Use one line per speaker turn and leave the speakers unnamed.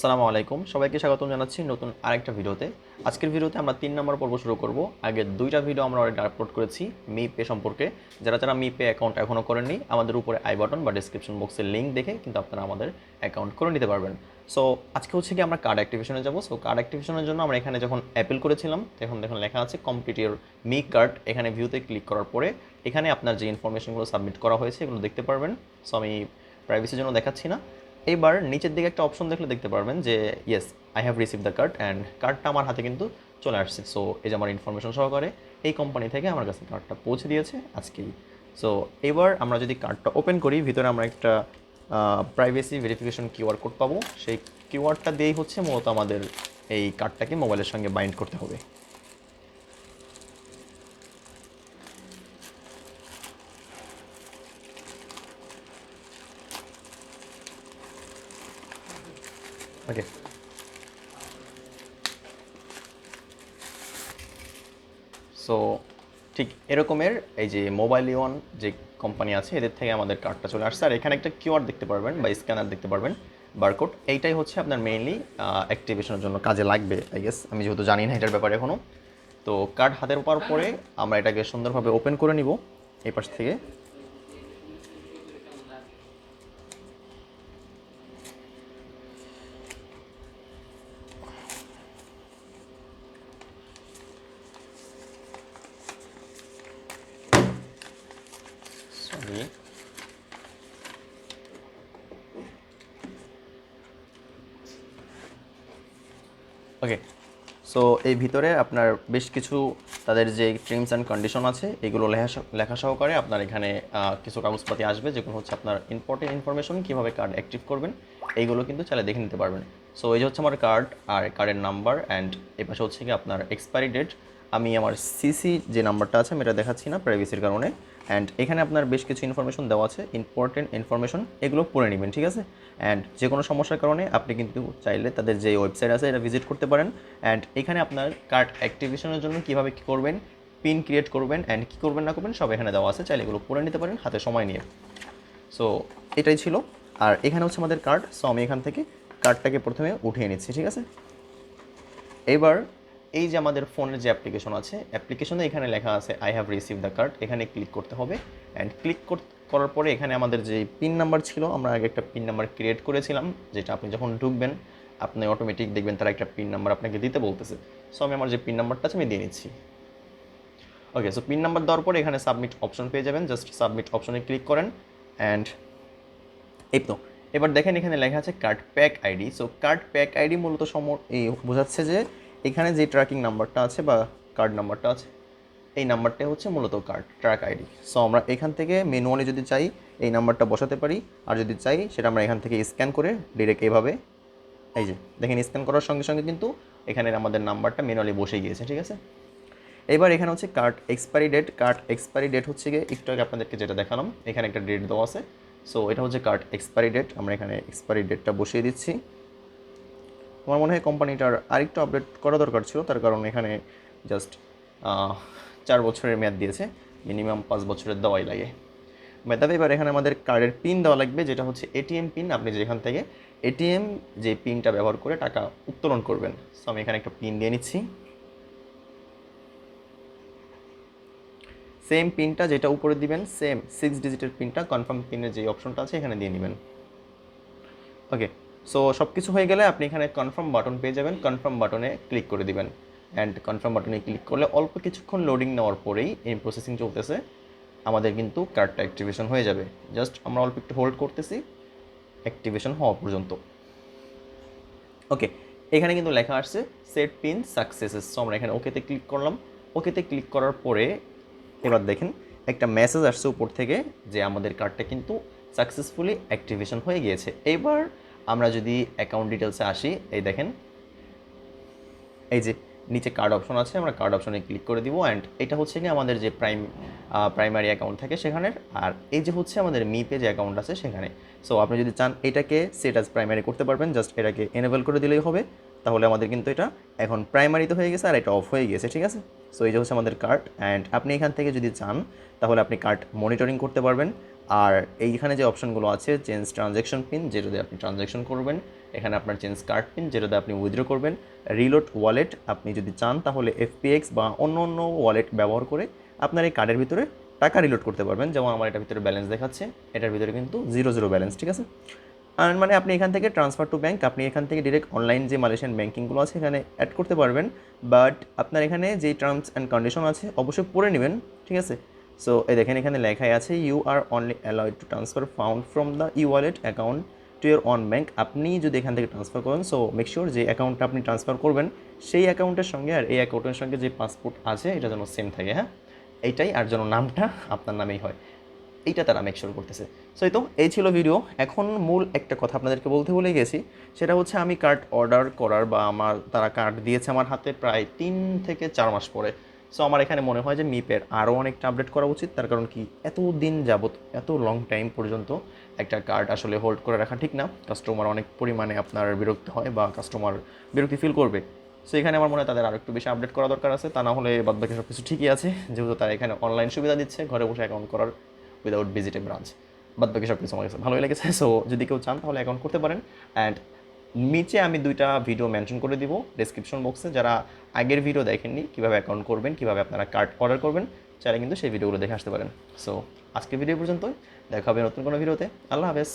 সালামু আলাইকুম। সবাইকে স্বাগতম জানাচ্ছি নতুন আরেকটা ভিডিওতে। আজকের ভিডিওতে আমরা তিন নম্বর পর্ব শুরু করব। আগে দুইটা ভিডিও আমরা অলরেডি আপলোড করেছি মি পে সম্পর্কে। যারা যারা মি পে অ্যাকাউন্ট এখনও করেননি, আমাদের উপরে আই বাটন বা ডিসক্রিপশন বক্সের লিঙ্ক দেখে কিন্তু আপনারা আমাদের অ্যাকাউন্ট করে নিতে পারবেন। সো আজকে হচ্ছে কি আমরা কার্ড অ্যাক্টিভেশনে যাব। সো কার্ড অ্যাক্টিভেশনের জন্য আমরা এখানে যখন অ্যাপেল করেছিলাম, তখন দেখুন লেখা আছে কমপ্লিট ইউর মি কার্ড এখানে ভিউতে ক্লিক করার পরে এখানে আপনার যে ইনফরমেশনগুলো সাবমিট করা হয়েছে, এগুলো দেখতে পারবেন। সো আমি প্রাইভেসির জন্য দেখাচ্ছি না। এইবার নিচের দিকে একটা অপশন দেখলে দেখতে পারবেন যে yes I have receive the card and কার্ডটা আমার হাতে কিন্তু চলে আসছে। সো এই যে আমার ইনফরমেশন সহকারে এই কোম্পানি থেকে আমার কাছে কার্ডটা পৌঁছে দিয়েছে আজকেই। সো এবার আমরা যদি কার্ডটা ওপেন করি, ভিতরে আমরা একটা প্রাইভেসি ভেরিফিকেশন কিউআর কোড পাবো। সেই কিউআরটা দিয়েই হচ্ছে মূলত আমাদের এই কার্ডটাকে মোবাইলের সঙ্গে বাইন্ড করতে হবে। ওকে সো ঠিক এরকমের এই যে মোবাইল ইওয়ান যে কোম্পানি আছে, এদের থেকে আমাদের কার্ডটা চলে আসছে। আর এখানে একটা কিউআর দেখতে পারবেন বা স্ক্যানার দেখতে পারবেন বারকোড এইটাই হচ্ছে আপনার মেইনলি অ্যাক্টিভেশনের জন্য কাজে লাগবে আই গেস আমি যেহেতু জানি না এটার ব্যাপারে এখনও তো কার্ড হাতের পাওয়ার পরে আমরা এটাকে সুন্দরভাবে ওপেন করে নিব, এই পাশ থেকে। সরি ওকে সো এই ভিতরে আপনার বেশ কিছু তাদের যে টার্মস অ্যান্ড কন্ডিশন আছে, এগুলো লেখা সহকারে আপনার এখানে কিছু কাগজপাতি আসবে, যেগুলো হচ্ছে আপনার ইম্পর্টেন্ট ইনফরমেশন কীভাবে কার্ড অ্যাক্টিভ করবেন, এইগুলো কিন্তু চাইলে দেখে নিতে পারবেন। সো এই যে হচ্ছে আমার কার্ড আর কার্ডের নাম্বার অ্যান্ড এ পাশে হচ্ছে কি আপনার এক্সপায়ারি ডেট আমি আমার সিসি যে নাম্বারটা আছে, আমি এটা দেখাচ্ছি না প্রাইভেসির কারণে। অ্যান্ড এখানে আপনার বেশ কিছু ইনফরমেশন দেওয়া আছে ইম্পর্টেন্ট ইনফরমেশন এগুলো পড়ে নেবেন, ঠিক আছে? অ্যান্ড যে কোনো সমস্যার কারণে আপনি কিন্তু চাইলে তাদের যে ওয়েবসাইট আছে এটা ভিজিট করতে পারেন। অ্যান্ড এখানে আপনার কার্ড অ্যাক্টিভেশনের জন্য কীভাবে কী করবেন পিন ক্রিয়েট করবেন অ্যান্ড কী করবেন না করবেন সব এখানে দেওয়া আছে। চাইলে এগুলো পড়ে নিতে পারেন, হাতে সময় নিয়ে। সো এটাই ছিল। আর এখানে হচ্ছে আমাদের কার্ড সো আমি এখান থেকে কার্ডটাকে প্রথমে উঠিয়ে নিচ্ছি, ঠিক আছে? এবার এই যে আমাদের ফোনের যে অ্যাপ্লিকেশন আছে, অ্যাপ্লিকেশনে এখানে লেখা আছে I have receive the card এখানে ক্লিক করতে হবে অ্যান্ড ক্লিক করার পরে এখানে আমাদের যে পিন নাম্বার ছিল, আমরা আগে একটা পিন নাম্বার ক্রিয়েট করেছিলাম, যেটা আপনি যখন ঢুকবেন, আপনি অটোমেটিক দেখবেন তারা একটা পিন নাম্বার আপনাকে দিতে বলতেছে। সো আমি আমার যে পিন নাম্বারটা আছে, আমি দিয়ে নিচ্ছি। ওকে সো পিন নাম্বার দেওয়ার পরে এখানে সাবমিট অপশন পেয়ে যাবেন। জাস্ট সাবমিট অপশনে ক্লিক করেন অ্যান্ড এই তো। এবার দেখেন এখানে লেখা আছে card pack ID so card pack ID মূলত সম এই বোঝাচ্ছে যে এখানে যে ট্র্যাকিং নাম্বারটা আছে বা কার্ড নাম্বারটা আছে, এই নাম্বারটা হচ্ছে মূলত কার্ড ট্র্যাক আইডি সো আমরা এখান থেকে ম্যানুয়ালি যদি চাই এই নাম্বারটা বসাতে পারি, আর যদি চাই সেটা আমরা এখান থেকে স্ক্যান করে ডিরেক্ট এইভাবে এই যে, দেখেন স্ক্যান করার সঙ্গে সঙ্গে কিন্তু এখানে আমাদের নাম্বারটা ম্যানুয়ালি বসে গিয়েছে, ঠিক আছে? এবার এখানে হচ্ছে card expiry date card expiry date হচ্ছে গিয়ে একটু আগে আপনাদেরকে যেটা দেখালাম, এখানে একটা ডেট দেওয়া আছে। সো এটা হচ্ছে কার্ড এক্সপায়ারি ডেট আমরা এখানে এক্সপায়ারি ডেটটা বসিয়ে দিচ্ছি। আমার মনে হয় কোম্পানিটার আরেকটু আপডেট করা দরকার ছিল, তার কারণ এখানে জাস্ট চার বছরের মেয়াদ দিয়েছে মিনিমাম পাঁচ বছরের দেওয়াই লাগে। মেধাবে এবার এখানে আমাদের কার্ডের পিন দেওয়া লাগবে, যেটা হচ্ছে এটিএম পিন আপনি যেখান থেকে এটিএম যে পিনটা ব্যবহার করে টাকা উত্তোলন করবেন। সো আমি এখানে একটা পিন দিয়ে নিচ্ছি। সেম পিনটা যেটা উপরে দিবেন সেম সিক্স ডিজিটের পিনটা কনফার্ম পিনের যে অপশনটা আছে, এখানে দিয়ে নেবেন। ওকে সো সব কিছু হয়ে গেলে আপনি এখানে কনফার্ম বাটন পেয়ে যাবেন। কনফার্ম বাটনে ক্লিক করে দিবেন। অ্যান্ড কনফার্ম বাটনে ক্লিক করলে অল্প কিছুক্ষণ লোডিং নেওয়ার পরেই এই প্রসেসিং চলতেছে। আমাদের কিন্তু কার্ডটা অ্যাক্টিভেশন হয়ে যাবে। জাস্ট আমরা অল্প একটু হোল্ড করতেছি। অ্যাক্টিভেশন হওয়া পর্যন্ত। ওকে এখানে কিন্তু লেখা আসছে সেট পিন সাকসেসেস সো আমরা এখানে ওকেতে ক্লিক করলাম। ওকেতে ক্লিক করার পরে এবার দেখেন, একটা মেসেজ আসছে উপর থেকে যে আমাদের কার্ডটা কিন্তু সাকসেসফুলি অ্যাক্টিভেশন হয়ে গিয়েছে। এবার আমরা যদি অ্যাকাউন্ট ডিটেলসে আসি, এই দেখেন, এই যে নিচে কার্ড অপশন আছে, আমরা কার্ড অপশনে ক্লিক করে দিব অ্যান্ড এটা হচ্ছে কি আমাদের যে প্রাইম প্রাইমারি অ্যাকাউন্ট থাকে সেখানের, আর এই যে হচ্ছে আমাদের মিপে যে অ্যাকাউন্ট আছে সেখানে। সো আপনি যদি চান এটাকে সেট আজ প্রাইমারি করতে পারবেন জাস্ট এটাকে এনেবল করে দিলেই হবে। তাহলে আমাদের কিন্তু এটা এখন প্রাইমারি তো হয়ে গেছে আর এটা অফ হয়ে গেছে, ঠিক আছে? সো এই যে হচ্ছে আমাদের কার্ড অ্যান্ড আপনি এখান থেকে যদি চান, তাহলে আপনি কার্ড মনিটরিং করতে পারবেন। আর এইখানে যে অপশনগুলো আছে চেঞ্জ ট্রানজ্যাকশন পিন যেটা দিয়ে আপনি ট্রানজ্যাকশন করবেন, এখানে আপনার চেঞ্জ কার্ড পিন যেটা দিয়ে আপনি উইথড্র করবেন রিলোড ওয়ালেট আপনি যদি চান, তাহলে এফপিএক্স বা অন্য অন্য ওয়ালেট ব্যবহার করে আপনার এই কার্ডের ভিতরে টাকা রিলোড করতে পারবেন। যেমন আমার এটার ভিতরে ব্যালেন্স দেখাচ্ছে, এটার ভিতরে কিন্তু জিরো জিরো ব্যালেন্স ঠিক আছে? আর মানে আপনি এখান থেকে ট্রান্সফার টু ব্যাঙ্ক আপনি এখান থেকে ডিরেক্ট অনলাইন যে মালয়েশিয়ান ব্যাঙ্কিংগুলো আছে, এখানে অ্যাড করতে পারবেন। বাট আপনার এখানে যেই টার্মস অ্যান্ড কন্ডিশন আছে, অবশ্যই পড়ে নেবেন, ঠিক আছে? সো এই দেখেন এখানে লেখাই আছে you are only allowed to transfer fund from the e wallet account to your own bank আপনি যদি এখান থেকে ট্রান্সফার করেন সো মেক শিওর যে অ্যাকাউন্টটা আপনি ট্রান্সফার করবেন, সেই অ্যাকাউন্টের সঙ্গে আর এই অ্যাকাউন্টের সঙ্গে যে পাসপোর্ট আছে, এটা যেন সেম থাকে হ্যাঁ? এইটাই আর যেন নামটা আপনার নামেই হয়। এইটা তারা মেক শিওর করতেছে। সো এই তো, এই ছিল ভিডিও এখন মূল একটা কথা আপনাদেরকে বলতে ভুলে গেছি, সেটা হচ্ছে আমি কার্ড অর্ডার করার বা আমার, তারা কার্ড দিয়েছে আমার হাতে প্রায় তিন থেকে চার মাস পরে। সো আমার এখানে মনে হয় যে মিপের আরও অনেকটা আপডেট করা উচিত। তার কারণ কি? এত দিন যাবত এত লং টাইম পর্যন্ত একটা কার্ড আসলে হোল্ড করে রাখা ঠিক না। কাস্টমার অনেক পরিমাণে আপনার বিরক্ত হয় বা কাস্টমার বিরক্তি ফিল করবে। সো এখানে আমার মনে হয় তাদের আরও একটু বেশি আপডেট করা দরকার আছে। তা না হলে বাদ বাকি সব কিছু ঠিকই আছে। যেহেতু তারা এখানে অনলাইন সুবিধা দিচ্ছে, ঘরে বসে অ্যাকাউন্ট করার উইদাউট ভিজিটে ব্রাঞ্চ বাদ বাকি সব কিছু আমার কাছে ভালোই লেগেছে। সো যদি কেউ চান তাহলে অ্যাকাউন্ট করতে পারেন। অ্যান্ড নিচে আমি দুইটা ভিডিও মেনশন করে দিব ডেসক্রিপশন বক্সে যারা আগের ভিডিও দেখেননি, কীভাবে অ্যাকাউন্ট করবেন, কীভাবে আপনারা কার্ড অর্ডার করবেন, চাইলে কিন্তু সেই ভিডিওগুলো দেখে আসতে পারেন। সো আজকের ভিডিও পর্যন্তই। দেখা হবে নতুন কোনো ভিডিওতে আল্লাহ হাফেজ।